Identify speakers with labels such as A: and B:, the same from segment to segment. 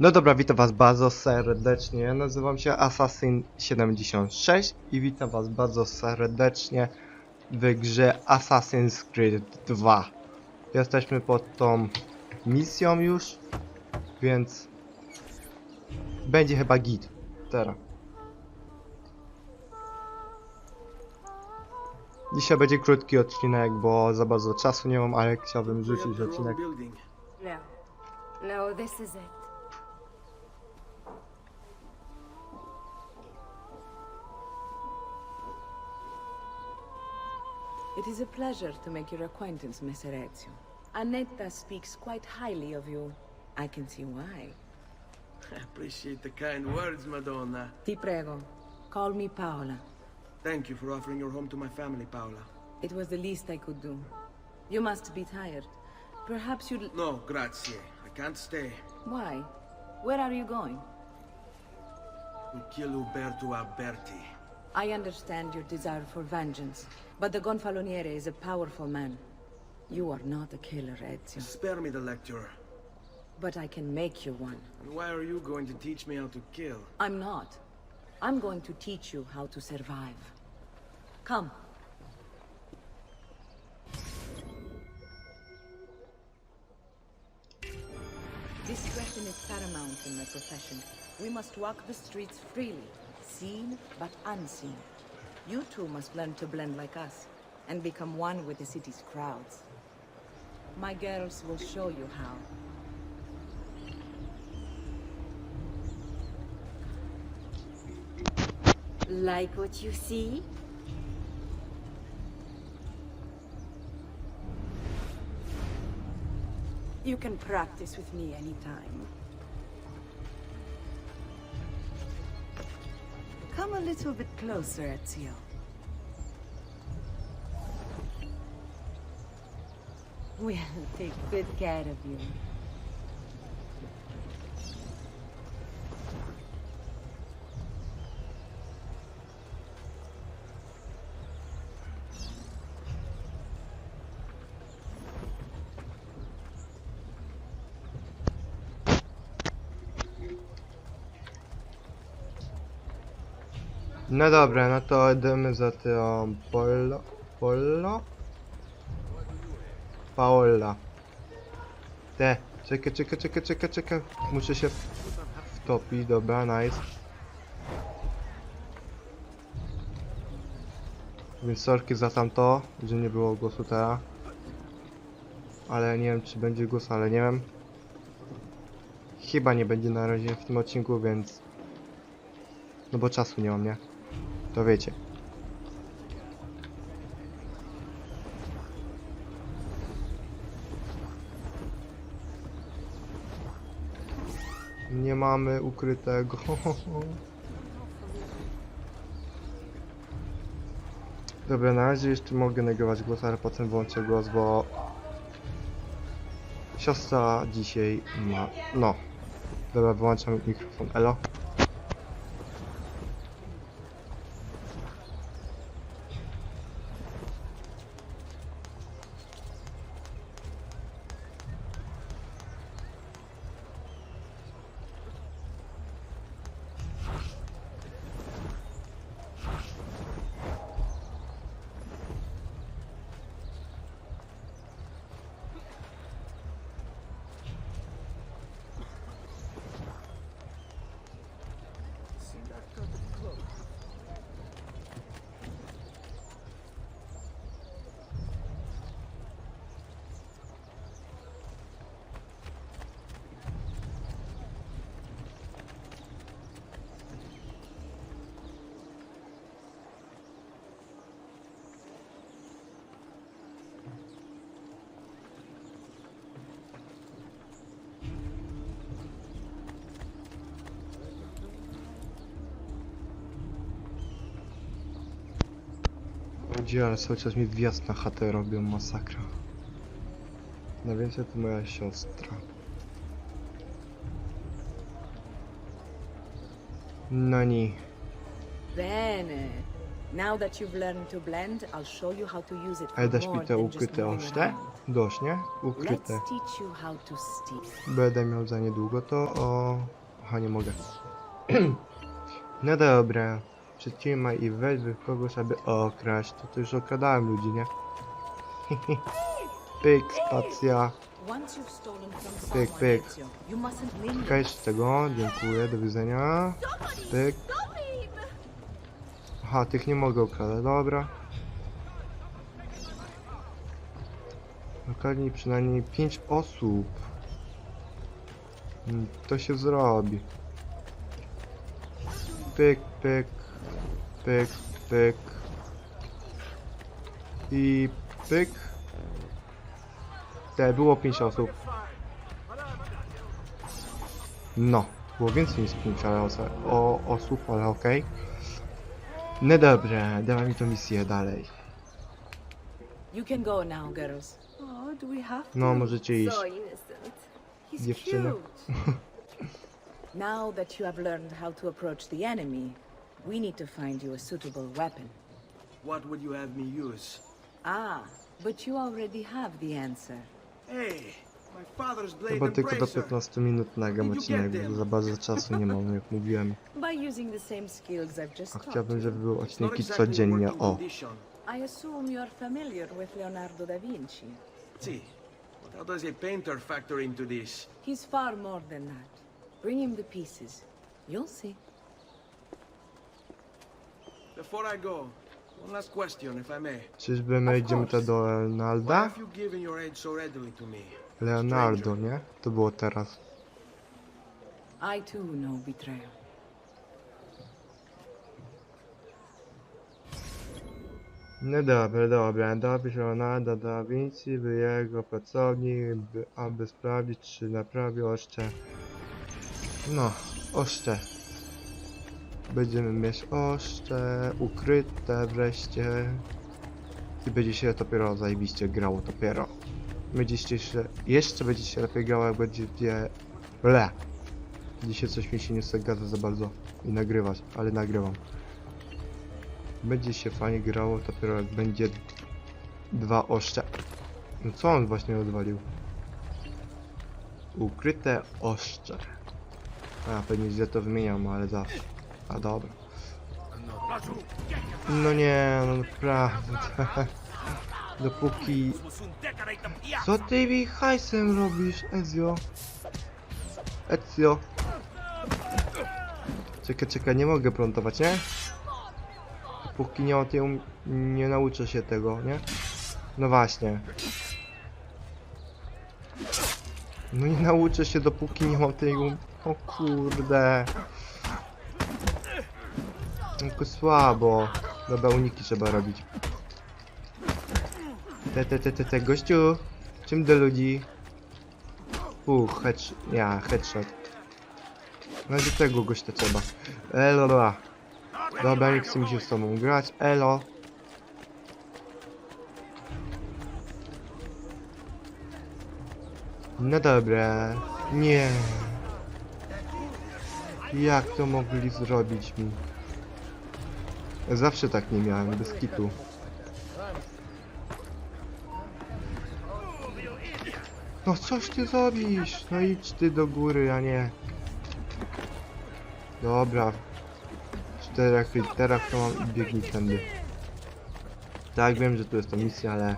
A: No dobra, witam was bardzo serdecznie. Ja nazywam się Assassin76 i witam was bardzo serdecznie w grze Assassin's Creed 2. Jesteśmy pod tą misją już, więc będzie chyba git teraz. Dzisiaj będzie krótki odcinek, bo za bardzo czasu nie mam, ale chciałbym rzucić odcinek.
B: No. No, this is it.
C: It is a pleasure to make your acquaintance, Messer Ezio. Annetta speaks quite highly of you. I can see why.
D: I appreciate the kind words, Madonna.
C: Ti prego, call me Paola.
D: Thank you for offering your home to my family, Paola.
C: It was the least I could do. You must be tired. Perhaps you'd...
D: No, grazie. I can't stay.
C: Why? Where are you going?
D: To kill Uberto Alberti.
C: I understand your desire for vengeance, but the Gonfaloniere is a powerful man. You are not a killer, Ezio.
D: Spare me the lecture.
C: But I can make you one.
D: And why are you going to teach me how to kill?
C: I'm not. I'm going to teach you how to survive. Come. Discretion is paramount in my profession. We must walk the streets freely, seen but unseen. You too must learn to blend like us and become one with the city's crowds. My girls will show you how.
B: Like what you see? You can practice with me anytime. A little bit closer, Ezio. We'll take good care of you.
A: No dobra, no to idziemy za tą Pollo. Pollo? Paola. Te, czekaj, czekaj, czekaj, czekaj, czekaj. Muszę się wtopić, dobra, nice. Więc sorki za tamto, że nie było głosu teraz. Ale nie wiem czy będzie głos, ale nie wiem. Chyba nie będzie na razie w tym odcinku, więc... No bo czasu nie mam, nie? To wiecie. Nie mamy ukrytego. Dobra, na razie jeszcze mogę nagrywać głos, ale potem włączę głos, bo siostra dzisiaj ma... No. Dobra, wyłączam mikrofon. Elo. Gdzie, ale cały czas mi wjazd na chatę robią, masakra. Na więcej to moja siostra. No nie.
C: Bene. Now that you've learned to blend, I'll show you how to use it
A: Ale dasz mi te ukryte oszte? Dość, nie? Ukryte. Będę miał za niedługo to o... Aha, nie mogę. no dobra. Przytrzymaj i weź kogoś, aby okraść. To, to już okradałem ludzi, nie? Pyk, spacja. Pyk, pyk. Czekaj z tego, dziękuję, do widzenia. Pyk. Aha, tych nie mogę okradać, dobra. Okradnij przynajmniej 5 osób. Mm, To się zrobi. Pyk, pyk, pyk, pyk. I pyk. Te, było 5 osób. No, było więcej niż 5 ale osa- o, osób, ale okej. No dobra, dawaj mi tą misję dalej.
C: You can go now, girls.
B: Oh, do we have to?
A: No, możecie iść.
B: So innocent. He's
A: Dziewczyny.
B: cute.
C: Now that you have learned how to approach the enemy, we need to find you a suitable weapon.
D: What would you have me use?
C: Ah, but you already have the answer.
D: Hey, my father's blade
A: Chyba
D: and
A: tylko do
D: bracer.
A: 15 minut nagram odcinek, bo za bardzo czasu nie mam, jak mówiłem.
C: By using the same skills I've just
A: A
C: taught
A: chciałbym,
C: you.
A: żeby były
D: not
A: odcinki
D: exactly
A: codziennie.
D: working
A: O,
D: condition.
C: I assume you're familiar with Leonardo da Vinci.
D: See, but how does a painter factor into this?
C: He's far more than that. Bring him the pieces. You'll see.
D: Before I go, one last question, if I may.
A: czyżby my idziemy to
C: course.
A: do
D: Why
A: Leonarda?
D: have you given your aid so readily to me?
A: Leonardo, nie? To było teraz.
C: I too know betrayal.
A: No dobra, dobra. Dopisz Leonardo da Vinci, by jego pracownik, by, aby sprawdzić, czy naprawił oszcze. No, oszcze. Będziemy mieć oszcze, ukryte wreszcie. I będzie się dopiero zajebiście grało dopiero. Będzie jeszcze, jeszcze będzie się lepiej grało, jak będzie... Le. Dzisiaj coś mi się nie zgadza za bardzo i nagrywać, ale nagrywam. Będzie się fajnie grało dopiero jak będzie dwa oszcze. No co on właśnie odwalił? Ukryte oszcze. A, pewnie źle to wymieniam, ale zawsze. A dobra. No nie, no naprawdę. Dopóki... Co ty mi hajsem robisz, Ezio? Ezio. Czekaj, czekaj, nie mogę plątować, nie? Póki nie, o tym, nie nauczę się tego, nie? No właśnie. No nie nauczę się dopóki nie mam tego... O kurde. Tylko słabo. Dobra, uniki trzeba robić. Te, te, te, te, te, gościu. Czym do ludzi? Uch, headshot. Ja, headshot. No do tego gościa trzeba. Elo, dobra. Dobra, nie chce mi się z tobą grać. Elo. No dobra. Nie. Jak to mogli zrobić mi? Zawsze tak nie miałem, bez kitu. No coś ty zrobisz? No idź ty do góry, a nie. Dobra. W czterech literach to mam i biegnij tędy. Tak, wiem, że tu jest to misja, ale...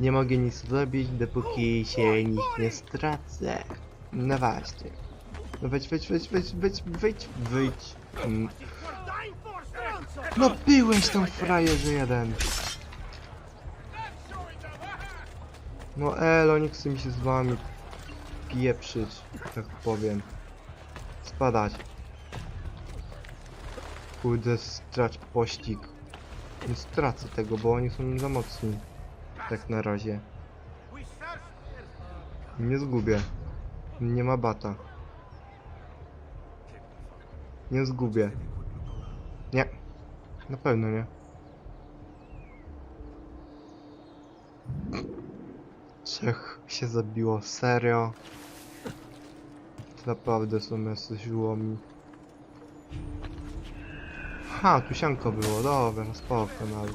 A: Nie mogę nic zrobić, dopóki się nic nie stracę. No właśnie. No wejdź, wejdź, wejdź, wejdź, wejdź, wejdź, wejdź. Mm. No byłeś tam frajerze jeden. No elo, nie chce mi się z wami pieprzyć, tak powiem. Spadać. Kurde, stracz pościg. Nie stracę tego, bo oni są za mocni. Tak na razie. Nie zgubię. Nie ma bata. Nie zgubię. Nie. Na pewno nie. Trzech się zabiło, serio. To naprawdę są jacyś żłomi. Ha, tu sianko było, dobra, spoko nawet.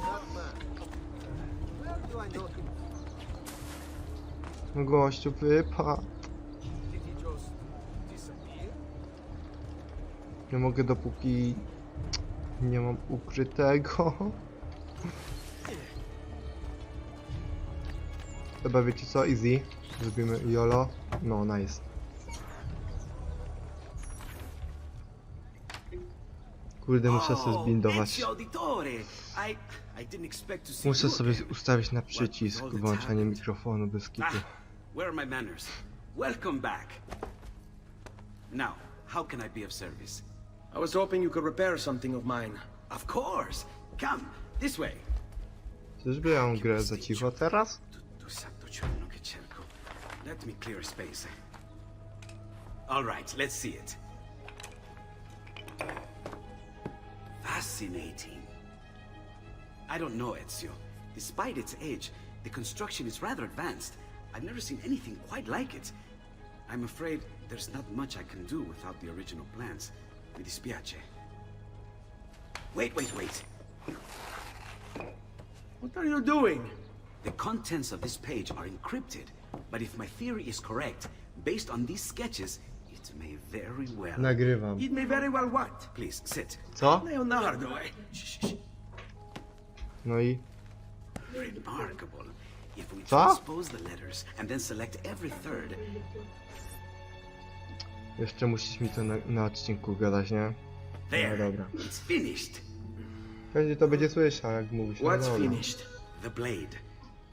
A: No gościu, wypadł. Nie mogę dopóki nie mam ukrytego. Chyba wiecie co, easy. Zrobimy YOLO. No, nice. Kurde, muszę sobie zbindować.
E: To see
A: Muszę sobie ustawić na przycisk włączanie mikrofonu bez kitu.
E: Ah, where are my manners? Welcome back. Now, how can I be of service?
D: I was hoping you could repair something of mine.
E: Of course! Come, this way.
A: Czyżby ja mam grę za cicho teraz?
E: Tu, tu santo giorno che cerco. Let me clear a space. All right, let's see it. Fascinating. I don't know, Ezio. Despite its age, the construction is rather advanced. I've never seen anything quite like it. I'm afraid there's not much I can do without the original plans. Mi dispiace. Wait, wait, wait.
D: What are you doing?
E: The contents of this page are encrypted, but if my theory is correct, based on these sketches, it may very well.
A: Nagrywam.
D: It may very well what?
E: Please sit.
A: Co?
D: Leonardo, eh?
E: Shh, shh, shh.
A: No i
E: Remarkable. If we transpose the letters and then select every third,
A: jeszcze musisz mi to na, na odcinku gadać, nie?
E: there,
A: No dobra.
E: it's finished.
A: Każdy to będzie słyszał, jak mówisz. no
D: What's
A: dobra.
D: finished?
E: The blade.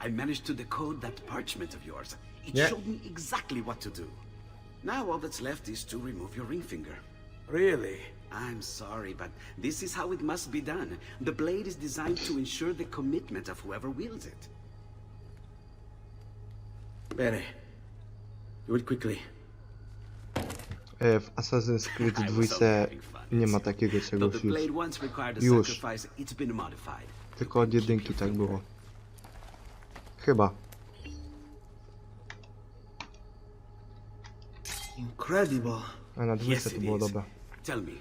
E: I managed to decode that parchment of yours. It
A: Yeah.
E: showed me exactly what to do. Now all that's left is to remove your ring finger.
D: Really?
E: I'm sorry, but this is how it must be done. The blade is designed to ensure the commitment of whoever wields it.
D: Bene. Do it quickly.
A: W Assassin's Creed
E: I was
A: 2
E: only having fun,
A: nie ma takiego czegoś
E: the
A: już.
E: blade once required a
A: Już.
E: sacrifice, it's been modified.
A: Tylko od jedynki tak było. Chyba.
D: Incredible.
A: A na
E: Yes,
A: dwójce
E: it
A: to było dobre.
E: Tell me,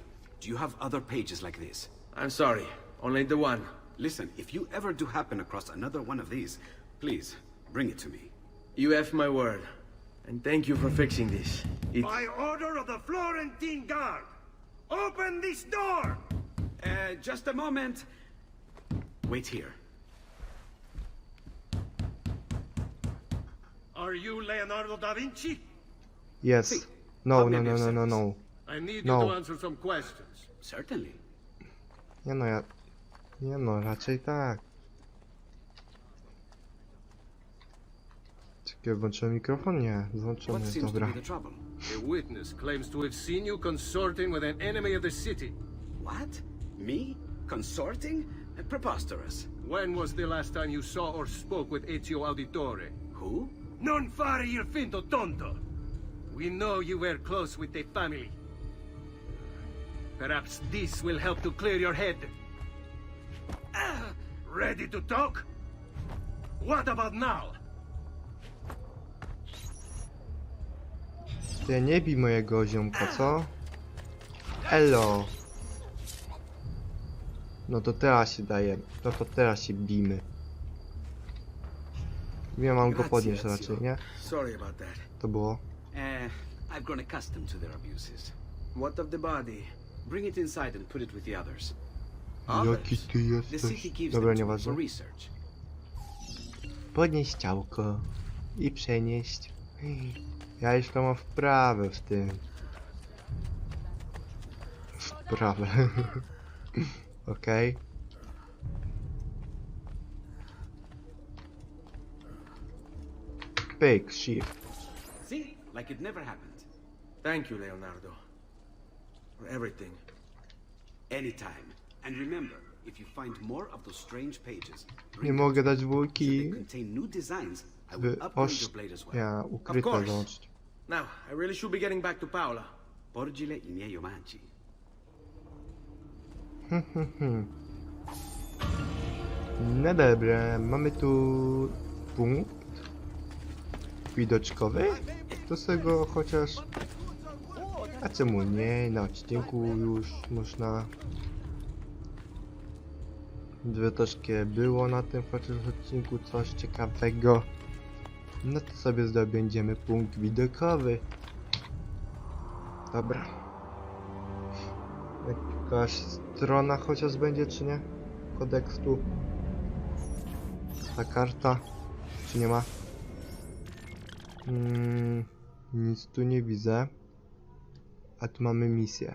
E: do you have other pages like this?
D: I'm sorry. Only the one.
E: Listen, if you ever do happen across another one of these, please bring it to me.
D: You have my word. And thank you for fixing this. It...
F: By order of the Florentine Guard, open this door!
E: Uh, just a moment. Wait here.
F: Are you Leonardo da Vinci?
A: Yes. No, no, no, no, no, no.
F: I need
A: No.
F: you to answer some questions.
E: Certainly.
A: Nie no, ja... Nie no, raczej tak. Czekaj, włączyłem mikrofon? Nie,
E: What
A: włączony,
E: seems to
A: dobra.
E: be the trouble?
F: A witness claims to have seen you consorting with an enemy of the city.
E: What? Me? Consorting? Preposterous.
F: When was the last time you saw or spoke with Ezio Auditore?
E: Who?
F: Non fare il finto tonto! We know you were close with the family. Perhaps this will help to clear your head. Ah, ready to talk? What about now?
A: Ty nie bij mojego ziomka, co? Elo! No to teraz się daje. No to teraz się bijmy. Nie mam go podnieść raczej, nie?
D: Sorry about that.
A: To było.
E: Uh, I've grown accustomed to their abuses.
D: What of the body?
E: Bring it inside and put it with the others.
A: Jaki ty jesteś? Dobra, nieważne. Podnieść ciałko i przenieść. Ja już to mam wprawę w tym. Wprawę. Okej. Pyk, shift.
E: See? Like it never happened.
D: Thank you, Leonardo. For everything.
E: Anytime. And remember, if you find more of those strange pages,
A: Nie mogę dać dwójki,
E: contain new designs, I will upgrade your blade as well.
A: Ja, ukryte
D: course. Now, I really should be getting back to Paola.
E: Porgile i miei omaggii.
A: No dobra, mamy tu punkt widoczkowy. Do tego chociaż. A czemu nie? Na odcinku już można. Gdyby troszkę było na tym chociaż odcinku coś ciekawego. No to sobie zdobędziemy punkt widokowy. Dobra. Jakaś strona chociaż będzie, czy nie? Kodekstu. Ta karta. Czy nie ma? Mm, nic tu nie widzę. A tu mamy misję.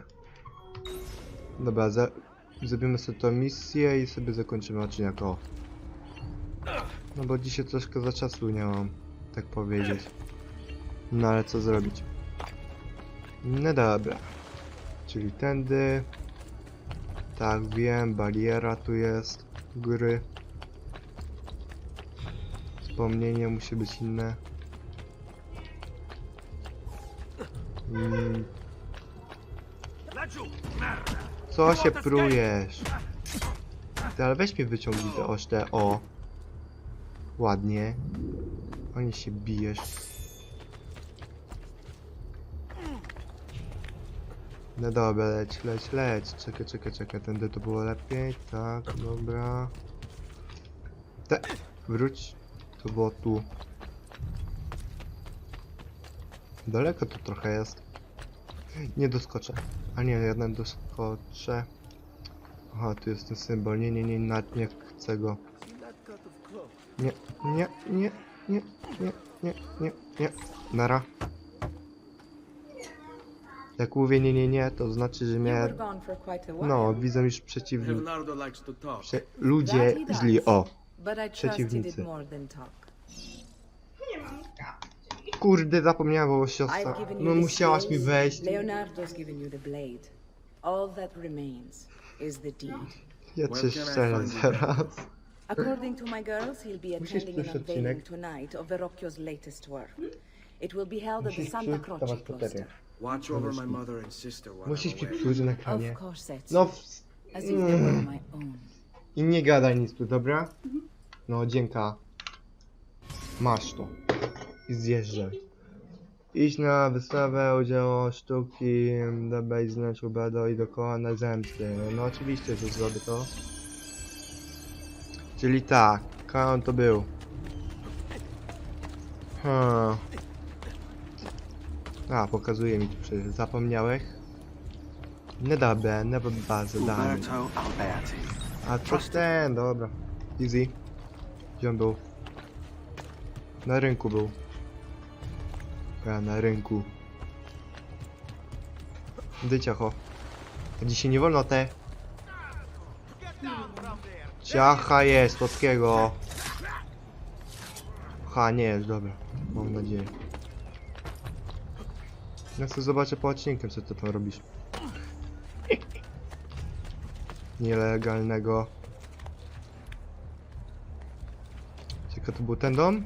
A: Dobra, za zrobimy sobie tą misję i sobie zakończymy odcinek. O. No bo dzisiaj troszkę za czasu nie mam, tak powiedzieć. No ale co zrobić? No dobra. Czyli tędy. Tak, wiem, bariera tu jest. Góry. Wspomnienie musi być inne. Mm, co się prujesz? Ty, ale weź mnie wyciągnij te oszte, o. Ładnie. Oni się bijesz. No dobra, leć, leć, leć. Czekaj, czekaj, czekaj. Tędy to było lepiej. Tak, dobra. Te, wróć. To było tu. Daleko to trochę jest. Nie doskoczę. A nie, jeden doskoczę. Aha, tu jest ten symbol. Nie, nie, nie, nawet nie chcę go. Nie, nie, nie, nie, nie, nie, nie, nie. Nara. Jak mówię nie, nie, nie, to znaczy, że mnie... No, widzę już przeciwni...
D: Leonardo likes to talk.
A: Prze... Ludzie źli, o. Przeciwnicy. Kurde, zapomniałem,
C: I've
A: siostra... No musiałaś mi wejść. Ja cię
D: can I
C: According to my girls, he'll be attending an unveiling tonight of Verrocchio's latest work. It will be held at the Santa Croce cloister.
D: Watch over my mother and sister while
A: Musisz
D: I'm
A: psuć na
C: Of
A: ekranie.
C: course, that's
A: No, w...
C: as if they were my own.
A: I nie gadaj nic tu, dobra? No, dzięka. Masz to. I zjeżdżaj. Idź na wystawę o dzieło sztuki, i znać Ubado i dokoła na zemsty. No oczywiście, że zrobię to. Czyli tak, Kaon to był. Hmm. A, pokazuje mi tu przecież. Zapomniałeś? No dobra, no ba zadanie.
E: Umberto Alberti.
A: A co ten? Dobra. Easy. Gdzie on był? Na rynku był. Ja, na rynku. Gdy ciacho. A dzisiaj nie wolno te. Ciacha jest, słodkiego. Ha, nie jest, dobra. Mam nadzieję. Ja chcę zobaczyć po odcinkiem, co ty tam robisz. Nielegalnego. Czekaj, to był ten dom?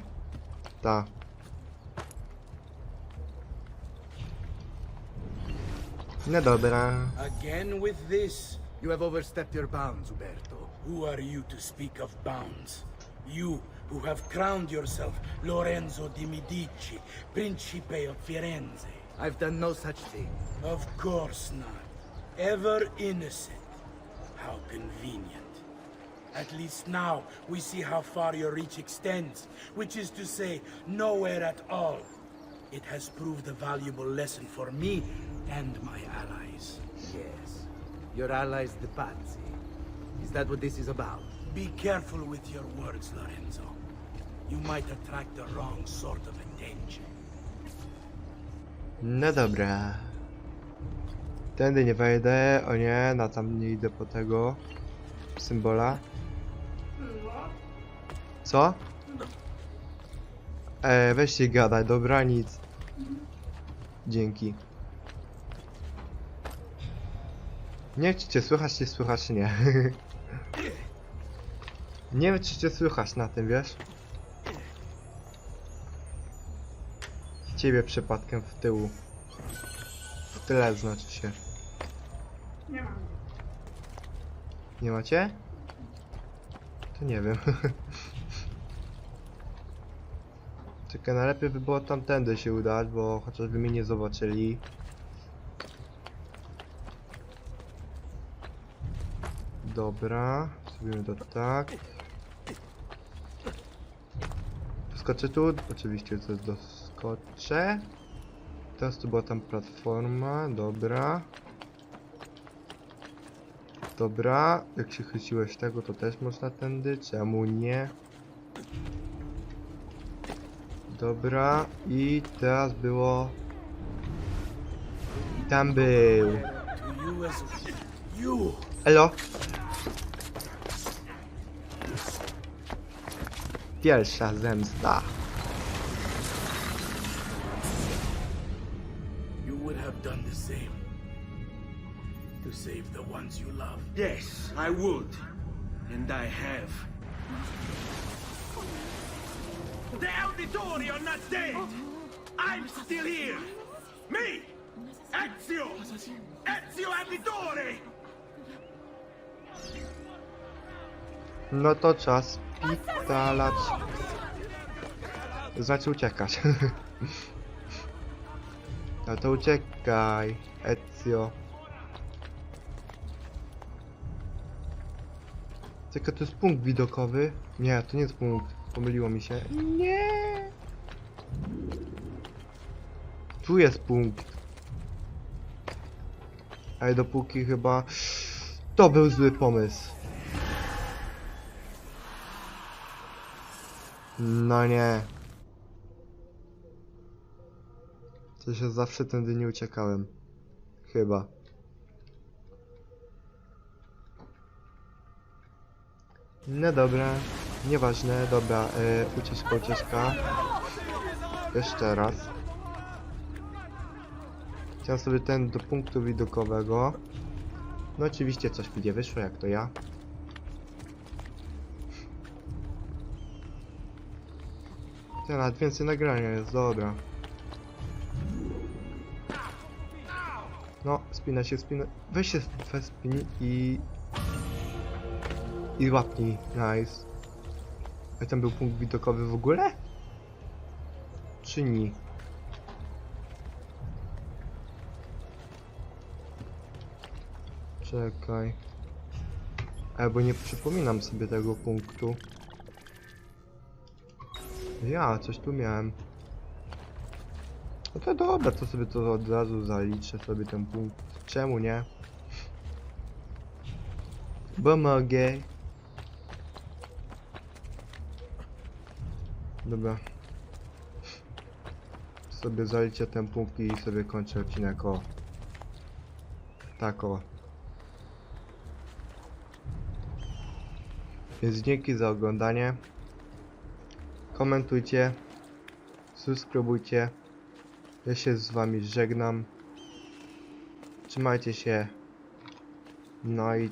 A: Ta. No dobra.
G: Again with this? You have overstepped your bounds, Uberto. Who are you to speak of bounds? You who have crowned yourself Lorenzo di Medici, Principe of Firenze.
D: I've done no such thing.
G: Of course not. Ever innocent. How convenient. At least now we see how far your reach extends, which is to say, nowhere at all. It has proved a valuable lesson for me and my allies.
D: Yes. Your allies, the Pazzi. Is that what this is about?
G: Be careful with your words, Lorenzo. You might attract the wrong sort of attention.
A: No dobra. Tędy nie wejdę, o nie, na tam nie idę po tego symbola. Co? E, weź się gadaj, dobra, nic. Dzięki. Nie czy cię słychać, czy słychać, nie. nie wiem, czy cię słychać na tym, wiesz? Ciebie przypadkiem w tyłu. W tyle znaczy się.
H: Nie mam.
A: Nie macie? To nie wiem. Czekaj, najlepiej by było tamtędy się udać, bo chociażby mnie nie zobaczyli. Dobra, zrobimy to tak. Skoczę tu, oczywiście to doskoczę. Teraz tu była tam platforma, dobra. Dobra, jak się chwyciłeś tego, to też można tędy, czemu nie? Dobra, i teraz było... I tam był... Elo! Pierwsza zemsta.
G: You would have done the same. To save the ones you love.
F: Yes, I would. And I have. The Auditori are not dead! I'm still here! Me! Ezio! Ezio Auditore!
A: No to czas pitalać. Znaczy uciekać. No to uciekaj, Ezio. Tylko to jest punkt widokowy. Nie, to nie jest punkt. Pomyliło mi się. Nie. Tu jest punkt. Ale dopóki chyba... To był zły pomysł. No nie. To się zawsze tędy nie uciekałem. Chyba. No dobra. Nieważne, dobra. E, ucieczka, ucieczka. Jeszcze raz. Chciałem sobie ten do punktu widokowego. No oczywiście coś mi nie wyszło, jak to ja. Teraz więcej nagrania jest, dobra. No, spina się, spina. Weź się spini i... I łapnij, nice. A tam był punkt widokowy w ogóle? Czy nie? Czekaj. Albo nie przypominam sobie tego punktu. Ja, coś tu miałem. No to dobra, to sobie to od razu zaliczę sobie ten punkt. Czemu nie? Bo mogę. Dobra. Sobie zaliczę ten punkt i sobie kończę odcinek o. Tak o. Więc dzięki za oglądanie. Komentujcie. Subskrybujcie. Ja się z wami żegnam. Trzymajcie się. No i...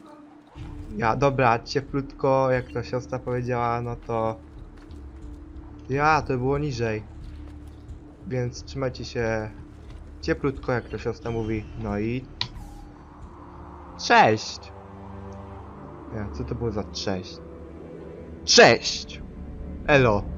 A: Ja, dobra, cieplutko, jak to siostra powiedziała, no to... Ja, to było niżej. Więc trzymajcie się cieplutko, jak to siostra mówi. No i... Cześć! Ja, co to było za cześć? Cześć! Elo!